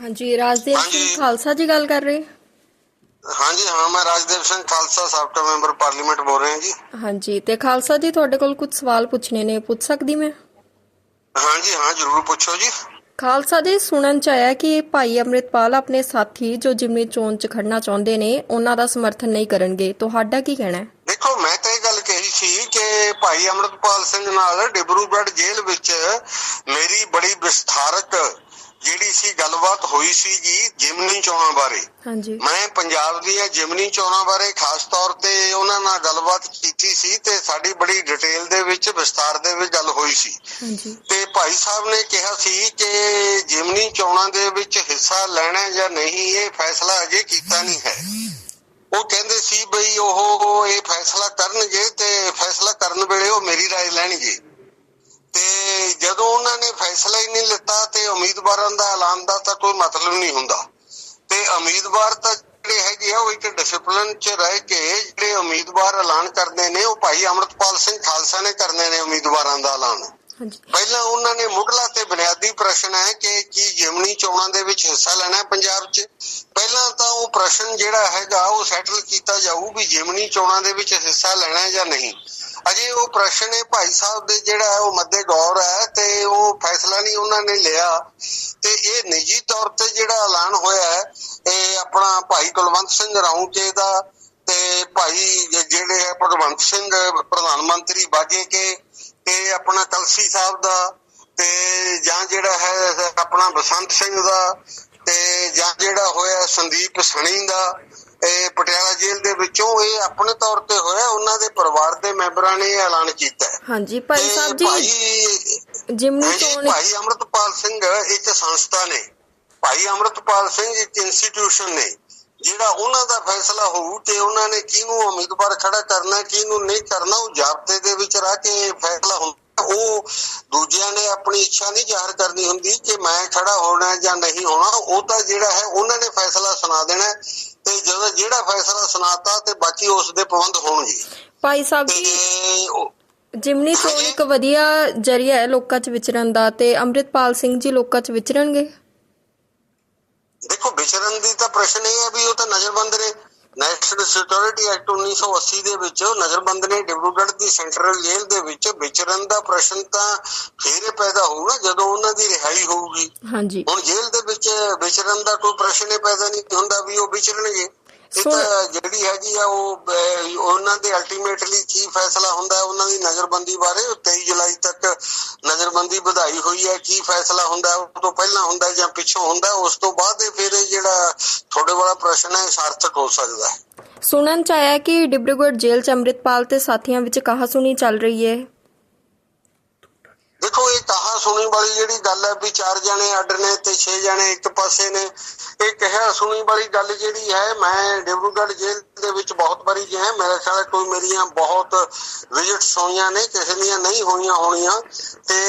ਹਾਂਜੀ ਰਾਜਦੇਵ ਸਿੰਘ। ਖਾਲਸਾ ਜੀ ਗੱਲ ਕਰ ਰਹੇ? ਹਾਂਜੀ ਹਾਂ ਮੈਂ ਰਾਜਦੇਵ ਸਿੰਘ ਖਾਲਸਾ ਸਾਬਕਾ ਮੈਂਬਰ ਪਾਰਲੀਮੈਂਟ ਬੋਲ ਰਿਹਾ ਜੀ। ਹਾਂਜੀ ਤੇ ਖਾਲਸਾ ਜੀ ਤੁਹਾਡੇ ਕੋਲ ਕੁਝ ਸਵਾਲ ਪੁੱਛਣੇ ਨੇ ਪੁੱਛ ਸਕਦੀ ਮੈਂ? ਹਾਂਜੀ ਹਾਂ ਜਰੂਰ ਪੁੱਛੋ ਜੀ। ਖਾਲਸਾ ਜੀ ਸੁਣਨ ਚ ਆਇਆ ਕਿ ਭਾਈ ਅੰਮ੍ਰਿਤਪਾਲ ਆਪਣੇ ਸਾਥੀ ਜੋ ਜਿਮਨੀ ਚੋਣ ਚ ਖੜਨਾ ਚਾਹੁੰਦੇ ਨੇ ਉਹਨਾਂ ਦਾ ਸਮਰਥਨ ਨਹੀਂ ਕਰਨਗੇ। ਤੁਹਾਡਾ ਕੀ ਕਹਿਣਾ ਹੈ? ਦੇਖੋ ਮੈਂ ਤਾਂ ਇਹ ਗੱਲ ਕਹੀ ਸੀ ਕਿ ਭਾਈ ਅਮਰਤਪਾਲ ਸਿੰਘ ਨਾਲ ਡਿਬਰੂਗੜ੍ਹ ਜੇਲ੍ਹ ਵਿੱਚ ਮੇਰੀ ਬੜੀ ਵਿਸਥਾਰਕ ਜਿਹੜੀ ਸੀ ਗੱਲਬਾਤ ਹੋਈ ਸੀ ਜੀ ਜਿਮਨੀ ਚੋਣਾਂ ਬਾਰੇ ਹਾਂਜੀ ਮੈਂ ਪੰਜਾਬ ਦੀਆਂ ਜਿਮਨੀ ਚੋਣਾਂ ਬਾਰੇ ਖਾਸ ਤੌਰ ਤੇ ਉਹਨਾਂ ਨਾਲ ਗੱਲਬਾਤ ਕੀਤੀ ਸੀ ਤੇ ਸਾਡੀ ਬੜੀ ਡਿਟੇਲ ਦੇ ਵਿੱਚ ਵਿਸਤਾਰ ਦੇ ਵਿੱਚ ਗੱਲ ਹੋਈ ਸੀ ਹਾਂਜੀ ਤੇ ਭਾਈ ਸਾਹਿਬ ਨੇ ਕਿਹਾ ਸੀ ਕਿ ਜਿਮਨੀ ਚੋਣਾਂ ਦੇ ਵਿੱਚ ਹਿੱਸਾ ਲੈਣਾ ਜਾਂ ਨਹੀਂ ਇਹ ਫੈਸਲਾ ਅਜੇ ਕੀਤਾ ਨਹੀਂ ਹੈ ਉਹ ਕਹਿੰਦੇ ਸੀ ਬਈ ਉਹ ਇਹ ਫੈਸਲਾ ਕਰਨਗੇ ਤੇ ਫੈਸਲਾ ਕਰਨ ਵੇਲੇ ਉਹ ਮੇਰੀ رائے ਲੈਣਗੇ ਤੇ ਜਦੋਂ ਉਹਨਾਂ ਨੇ ਫੈਸਲਾ ਹੀ ਨਹੀਂ ਲਿੱਤਾ ਤੇ ਉਮੀਦਵਾਰਾਂ ਦਾ ਐਲਾਨ ਦਾ ਤਾਂ ਕੋਈ ਮਤਲਬ ਨਹੀਂ ਹੁੰਦਾ। ਤੇ ਉਮੀਦਵਾਰ ਤਾਂ ਜਿਹੜੇ ਹੈਗੇ ਆ ਉਹ ਇੱਕ ਡਿਸਪਲਿਨ ਚ ਰਹਿ ਕੇ ਜਿਹੜੇ ਉਮੀਦਵਾਰ ਐਲਾਨ ਕਰਦੇ ਨੇ ਉਹ ਭਾਈ ਅਮਰਤਪਾਲ ਸਿੰਘ ਖਾਲਸਾ ਨੇ ਕਰਨੇ ਨੇ ਉਮੀਦਵਾਰਾਂ ਦਾ ਐਲਾਨ। ਪਹਿਲਾਂ ਉਹਨਾਂ ਨੇ ਮੁੱਢਲਾ ਤੇ ਬੁਨਿਆਦੀ ਪ੍ਰਸ਼ਨ ਹੈ ਕਿ ਕੀ ਜਿਮਨੀ ਚੋਣਾਂ ਦੇ ਵਿੱਚ ਹਿੱਸਾ ਲੈਣਾ ਹੈ ਪੰਜਾਬ 'ਚ। ਪਹਿਲਾਂ ਤਾਂ ਉਹ ਪ੍ਰਸ਼ਨ ਜਿਹੜਾ ਹੈਗਾ ਉਹ ਸੈਟਲ ਕੀਤਾ ਜਾਊ ਵੀ ਜਿਮਨੀ ਚੋਣਾਂ ਦੇ ਵਿੱਚ ਹਿੱਸਾ ਲੈਣਾ ਹੈ ਜਾਂ ਨਹੀਂ। ਅਜੇ ਉਹ ਪ੍ਰਸ਼ਨ ਹੈ ਭਾਈ ਸਾਹਿਬ ਦੇ ਜਿਹੜਾ ਉਹ ਮੱਦੇ ਗੌਰ ਹੈ ਤੇ ਉਹ ਫੈਸਲਾ ਨਹੀਂ ਉਹਨਾਂ ਨੇ ਲਿਆ। ਤੇ ਇਹ ਨਿੱਜੀ ਤੌਰ ਤੇ ਜਿਹੜਾ ਐਲਾਨ ਹੋਇਆ ਹੈ, ਇਹ ਆਪਣਾ ਭਾਈ ਕੁਲਵੰਤ ਸਿੰਘ ਰਾਉਂਕੇ ਦਾ ਤੇ ਭਾਈ ਜਿਹੜੇ ਹੈ ਭਗਵੰਤ ਸਿੰਘ, ਪ੍ਰਧਾਨ ਮੰਤਰੀ ਬਾਗੇ ਕੇ, ਤੇ ਆਪਣਾ ਕਲਸੀ ਸਾਹਿਬ ਦਾ ਤੇ ਜਾਂ ਜਿਹੜਾ ਹੈ ਆਪਣਾ ਬਸੰਤ ਸਿੰਘ ਦਾ ਤੇ ਜਾਂ ਜਿਹੜਾ ਹੋਇਆ ਸੰਦੀਪ ਸਣੀ ਦਾ ਇਹ ਪਟਿਆਲਾ ਜੇਲ੍ਹ ਦੇ ਵਿੱਚੋਂ ਇਹ ਆਪਣੇ ਤੌਰ ਤੇ ਹੋਇਆ ਉਹਨਾਂ ਦੇ ਪਰਿਵਾਰ ਦੇ ਮੈਂਬਰਾਂ ਨੇ ਐਲਾਨ ਕੀਤਾ। ਹਾਂਜੀ ਭਾਈ ਸਾਹਿਬ ਜੀ ਭਾਈ ਜਿਮਨੀ ਚੋਣ ਭਾਈ ਅਮਰਤਪਾਲ ਸਿੰਘ ਇੱਕ ਸੰਸਥਾ ਨੇ। ਭਾਈ ਅਮਰਤਪਾਲ ਸਿੰਘ ਇੱਕ ਇੰਸਟੀਟਿਊਸ਼ਨ ਨੇ। ਜਿਹੜਾ ਉਹਨਾਂ ਦਾ ਫੈਸਲਾ ਹੋਊ ਤੇ ਉਹਨਾਂ ਨੇ ਕਿਹਨੂੰ ਉਮੀਦਵਾਰ ਖੜਾ ਕਰਨਾ ਕਿਹਨੂੰ ਨਹੀਂ ਕਰਨਾ ਉਹ ਜਾਬਤੇ ਦੇ ਵਿੱਚ ਰਹਿ ਕੇ ਫੈਸਲਾ ਹੁੰਦਾ। ਉਹ ਦੂਜਿਆਂ ਨੇ ਆਪਣੀ ਇੱਛਾ ਨਹੀਂ ਜ਼ਾਹਰ ਕਰਨੀ ਹੁੰਦੀ ਕਿ ਮੈਂ ਖੜਾ ਹੋਣਾ ਜਾਂ ਨਹੀਂ ਹੋਣਾ। ਉਹ ਤਾਂ ਜਿਹੜਾ ਹੈ ਉਹਨਾਂ ਨੇ ਫੈਸਲਾ ਸੁਣਾ ਦੇਣਾ। ਤੇ ਜਦੋਂ ਜਿਹੜਾ ਫੈਸਲਾ ਸੁਣਾਤਾ ਤੇ ਬਾਕੀ ਉਸ ਦੇ ਪ੍ਰਬੰਧ ਹੋਣਗੇ। ਭਾਈ ਸਾਹਿਬ ਜੀ ਜਿਮਨੀ ਚੋਣ ਇੱਕ ਵਧੀਆ ਜਰੀਆ ਹੈ ਲੋਕਾਂ 'ਚ ਵਿਚਰਨ ਦਾ ਤੇ ਅੰਮ੍ਰਿਤਪਾਲ ਸਿੰਘ ਜੀ ਲੋਕਾਂ 'ਚ ਵਿਚਰਨਗੇ? ਦੇਖੋ ਵਿਚਰਨ ਦੀ ਤਾਂ ਪ੍ਰਸ਼ਨ ਇਹ ਹੈ ਵੀ ਉਹ ਤਾਂ ਨਜ਼ਰਬੰਦ ਨੇ। ਨੈਸ਼ਨਲ ਸਿਕਿਉਰਿਟੀ ਐਕਟ 1980 ਦੇ ਵਿੱਚ ਨਜ਼ਰਬੰਦ ਨੇ ਡਿਬਰੂਗੜ੍ਹ ਦੀ ਸੈਂਟਰਲ ਜੇਲ੍ਹ ਦੇ ਵਿੱਚ ਵਿਚਰਨ ਦਾ ਪ੍ਰਸ਼ਨ ਤਾਂ ਫੇਰ ਪੈਦਾ ਹੋਊਗਾ ਜਦੋਂ ਉਹਨਾਂ ਦੀ ਰਿਹਾਈ ਹੋਊਗੀ। ਹਾਂਜੀ। ਹੁਣ ਜੇਲ੍ਹ ਦੇ ਵਿੱਚ ਵਿਚਰਨ ਦਾ ਕੋਈ ਪ੍ਰਸ਼ਨ ਹੀ ਪੈਦਾ ਨਹੀਂ ਹੁੰਦਾ ਵੀ ਉਹ ਵਿਚਰਨਗੇ। ਇਹ ਤਾਂ ਜਿਹੜੀ ਹੈਗੀ ਆ ਉਹ ਉਹਨਾਂ ਦੇ ਅਲਟੀਮੇਟਲੀ ਕੀ ਫੈਸਲਾ ਹੁੰਦਾ ਹੈ ਉਹਨਾਂ ਦੀ ਨਜ਼ਰਬੰਦੀ ਬਾਰੇ ਉਹ 23 ਜੁਲਾਈ ਤੱਕ ਨਜ਼ਰਬੰਦੀ ਵਧਾਈ ਹੋਈ ਹੈ ਕੀ ਫੈਸਲਾ ਹੁੰਦਾ ਉਹ ਤੋਂ ਪਹਿਲਾਂ ਹੁੰਦਾ ਜਾਂ ਪਿੱਛੋਂ ਹੁੰਦਾ ਉਸ ਤੋਂ ਬਾਅਦ ਇਹ ਫਿਰ ਜਿਹੜਾ ਤੁਹਾਡੇ ਵਾਲਾ ਪ੍ਰਸ਼ਨ ਹੈ ਸਾਰਥਕ ਹੋ ਸਕਦਾ ਹੈ। ਸੁਣਨ ਚ ਆਇਆ ਕਿ ਡਿਬਰੂਗੜ੍ਹ ਜੇਲ੍ਹ ਚ ਅੰਮ੍ਰਿਤਪਾਲ ਤੇ ਸਾਥੀਆਂ ਵਿੱਚ ਕਹਾਸੁਣੀ ਚੱਲ ਰਹੀ ਹੈ। ਦੇਖੋ ਇਹ ਕਹਾ ਸੁਣੀ ਵਾਲੀ ਜਿਹੜੀ ਗੱਲ ਹੈ ਵੀ ਚਾਰ ਜਣੇ ਅੱਡ ਨੇ ਤੇ 6 ਜਣੇ ਇੱਕ ਪਾਸੇ ਨੇ ਇਹ ਕਿਹਾ ਸੁਣੀ ਵਾਲੀ ਗੱਲ ਜਿਹੜੀ ਹੈ, ਮੈਂ ਡਿਬਰੂਗੜ੍ਹ ਜੇਲ੍ਹ ਦੇ ਵਿੱਚ ਬਹੁਤ ਵਾਰੀ ਗਿਆ ਮੇਰੇ ਖਿਆਲ ਕੋਈ ਮੇਰੀਆਂ ਬਹੁਤ ਵਿਜ਼ਿਟਸ ਹੋਈਆਂ ਨੇ, ਕਿਸੇ ਦੀਆਂ ਨਹੀਂ ਹੋਈਆਂ ਹੋਣੀਆਂ। ਤੇ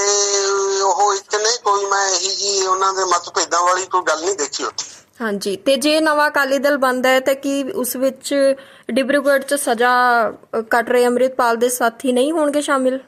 ਉਹ ਇੱਕ ਨੇ ਕੋਈ ਮੈਂ ਇਹੀ ਜੀ ਉਹਨਾਂ ਦੇ ਮਤਭੇਦਾਂ ਵਾਲੀ ਕੋਈ ਗੱਲ ਨਹੀਂ ਦੇਖੀ ਉੱਥੇ। ਹਾਂਜੀ, ਤੇ ਜੇ ਨਵਾਂ ਅਕਾਲੀ ਦਲ ਬਣਦਾ ਹੈ, ਤਾਂ ਕੀ ਉਸ ਵਿੱਚ ਡਿਬਰੂਗੜ੍ਹ ਚ ਸਜ਼ਾ ਕੱਟ ਰਹੇ ਅੰਮ੍ਰਿਤਪਾਲ ਦੇ ਸਾਥੀ ਨਹੀਂ ਹੋਣਗੇ ਸ਼ਾਮਿਲ?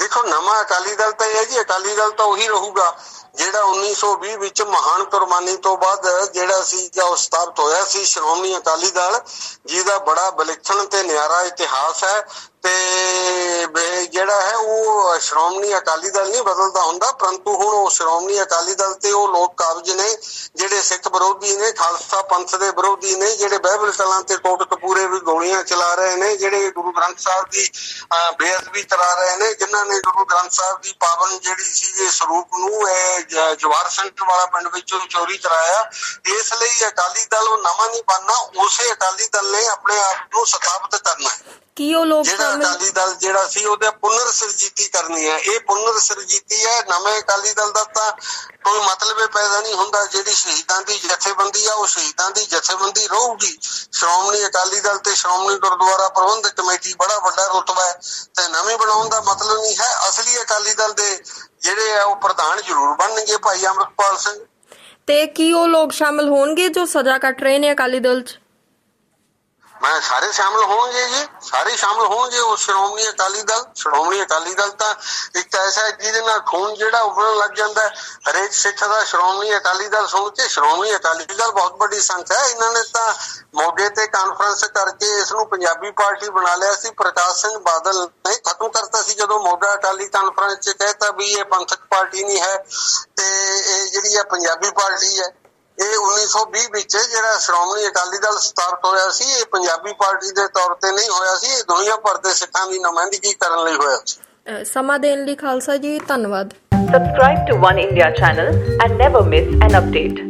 ਦੇਖੋ ਨਵਾਂ ਅਕਾਲੀ ਦਲ ਤਾਂ ਇਹ ਜੀ, ਅਕਾਲੀ ਦਲ ਤਾਂ ਉਹੀ ਰਹੂਗਾ, ਜਿਹੜਾ 1920 ਵਿੱਚ ਮਹਾਨ ਕੁਰਬਾਨੀ ਤੋਂ ਬਾਅਦ ਜਿਹੜਾ ਸੀ ਜਾਂ ਸਥਾਪਿਤ ਹੋਇਆ ਸੀ ਸ਼੍ਰੋਮਣੀ ਅਕਾਲੀ ਦਲ, ਜਿਹਦਾ ਬੜਾ ਵਿਲੱਖਣ ਤੇ ਨਿਆਰਾ ਇਤਿਹਾਸ ਹੈ ਤੇ ਜਿਹੜਾ ਹੈ ਉਹ ਸ਼੍ਰੋਮਣੀ ਅਕਾਲੀ ਦਲ ਨਹੀਂ ਬਦਲਦਾ ਹੁੰਦਾ ਪਰੰਤੂ ਹੁਣ ਉਹ ਸ਼੍ਰੋਮਣੀ ਅਕਾਲੀ ਦਲ ਤੇ ਉਹ ਲੋਕ ਕਾਬਜ ਨੇ ਜਿਹੜੇ ਸਿੱਖ ਵਿਰੋਧੀ ਨੇ ਖਾਲਸਾ ਪੰਥ ਦੇ ਵਿਰੋਧੀ ਨੇ ਜਿਹੜੇ ਬਾਈਬਲ ਕਲਾਂ ਤੇ ਕੋਟ ਕਪੂਰੇ ਵੀ ਗੋਲੀਆਂ ਚਲਾ ਰਹੇ ਨੇ ਜਿਹੜੇ ਗੁਰੂ ਗ੍ਰੰਥ ਸਾਹਿਬ ਦੀ ਅਹ, ਬੇਅਦਬੀ ਕਰਾ ਰਹੇ ਨੇ ਜਿਨ੍ਹਾਂ ਨੇ ਗੁਰੂ ਗ੍ਰੰਥ ਸਾਹਿਬ ਦੀ ਪਾਵਨ ਜਿਹੜੀ ਸੀ ਇਹ ਸਰੂਪ ਨੂੰ ਇਹ ਜ- ਜਵਾਹਰ ਸੈਂਟਰ ਵਾਲਾ ਪਿੰਡ ਵਿੱਚੋਂ ਚੋਰੀ ਕਰਾਇਆ। ਇਸ ਲਈ ਅਕਾਲੀ ਦਲ ਉਹ ਨਵਾਂ ਨਹੀਂ ਬਣਨਾ ਉਸੇ ਅਕਾਲੀ ਦਲ ਨੇ ਆਪਣੇ ਆਪ ਨੂੰ ਸਥਾਪਿਤ ਕਰਨਾ ਹੈ। ਕੀ ਉਹ ਲੋਕ ਜਿਹੜਾ ਅਕਾਲੀ ਦਲ ਜਿਹੜਾ ਸੀ ਉਹਦੇ ਪੁਨਰ ਸਰਜੀਤੀ ਕਰਨੀ ਹੈ। ਇਹ ਪੁਨਰ ਸਰਜੀਤੀ ਹੈ ਨਵੇਂ ਅਕਾਲੀ ਦਲ ਦਾ ਤਾਂ ਕੋਈ ਮਤਲਬ ਹੀ ਪੈਦਾ ਨਹੀਂ ਹੁੰਦਾ। ਜਿਹੜੀ ਸ਼ਹੀਦਾਂ ਦੀ ਜਥੇਬੰਦੀ ਆ ਉਹ ਸ਼ਹੀਦਾਂ ਦੀ ਜਥੇਬੰਦੀ ਰਹੂਗੀ। ਸ਼੍ਰੋਮਣੀ ਅਕਾਲੀ ਦਲ ਤੇ ਸ਼੍ਰੋਮਣੀ ਗੁਰਦੁਆਰਾ ਪ੍ਰਬੰਧਕ ਕਮੇਟੀ ਬੜਾ ਵੱਡਾ ਰੁਤਬਾ ਹੈ ਤੇ ਨਵੀਂ ਬਣਾਉਣ ਦਾ ਮਤਲਬ ਨਹੀਂ ਹੈ। ਅਸਲੀ ਅਕਾਲੀ ਦਲ ਦੇ ਜਿਹੜੇ ਆ ਉਹ ਪ੍ਰਧਾਨ ਜ਼ਰੂਰ ਬਣਨਗੇ ਭਾਈ ਅਮਰਪਾਲ ਸਿੰਘ। ਤੇ ਕੀ ਉਹ ਲੋਕ ਸ਼ਾਮਿਲ ਹੋਣਗੇ ਜੋ ਸਜ਼ਾ ਕੱਟ ਰਹੇ ਨੇ ਅਕਾਲੀ ਦਲ ਚ? ਮੈਂ ਸਾਰੇ ਸ਼ਾਮਲ ਹੋਣਗੇ ਜੀ। ਸਾਰੇ ਸ਼ਾਮਲ ਹੋਣਗੇ, ਉਹ ਸ਼੍ਰੋਮਣੀ ਅਕਾਲੀ ਦਲ, ਸ਼੍ਰੋਮਣੀ ਅਕਾਲੀ ਦਲ ਤਾਂ ਇੱਕ ਐਸਾ ਜਿਹਦੇ ਨਾਲ ਖੂਨ ਜਿਹੜਾ ਉਬਲਣ ਲੱਗ ਜਾਂਦਾ ਹਰੇਕ ਸਿੱਖ ਦਾ ਸ਼੍ਰੋਮਣੀ ਅਕਾਲੀ ਦਲ ਸੁਣ ਸ਼੍ਰੋਮਣੀ ਅਕਾਲੀ ਦਲ ਬਹੁਤ ਵੱਡੀ ਸੰਖਿਆ ਹੈ। ਇਹਨਾਂ ਨੇ ਤਾਂ ਮੋਗੇ ਤੇ ਕਾਨਫਰੰਸ ਕਰਕੇ ਇਸ ਨੂੰ ਪੰਜਾਬੀ ਪਾਰਟੀ ਬਣਾ ਲਿਆ ਸੀ। ਪ੍ਰਕਾਸ਼ ਸਿੰਘ ਬਾਦਲ ਨੇ ਖਤਮ ਕਰਤਾ ਸੀ। ਜਦੋਂ ਮੋਗਾ ਅਕਾਲੀ ਕਾਨਫਰੰਸ 'ਚ ਕਹਿਤਾ ਵੀ ਇਹ ਪੰਥਕ ਪਾਰਟੀ ਨਹੀਂ ਹੈ ਤੇ ਇਹ ਜਿਹੜੀ ਹੈ ਪੰਜਾਬੀ ਪਾਰਟੀ ਹੈ ਇਹ 1920 ਵਿੱਚ ਜਿਹੜਾ ਸ਼੍ਰੋਮਣੀ ਅਕਾਲੀ ਦਲ ਸਥਾਪਿਤ ਹੋਇਆ ਸੀ ਇਹ ਪੰਜਾਬੀ ਪਾਰਟੀ ਦੇ ਤੌਰ ਤੇ ਨਹੀਂ ਹੋਇਆ ਸੀ ਇਹ ਦੁਨੀਆ ਭਰ ਦੇ ਸਿੱਖਾਂ ਦੀ ਨੁਮਾਇੰਦਗੀ ਕਰਨ ਲਈ ਹੋਇਆ ਸੀ ਸਮਾਂ ਦੇਣ ਲਈ ਖਾਲਸਾ ਜੀ ਧੰਨਵਾਦ Subscribe to One India channel and never miss an update.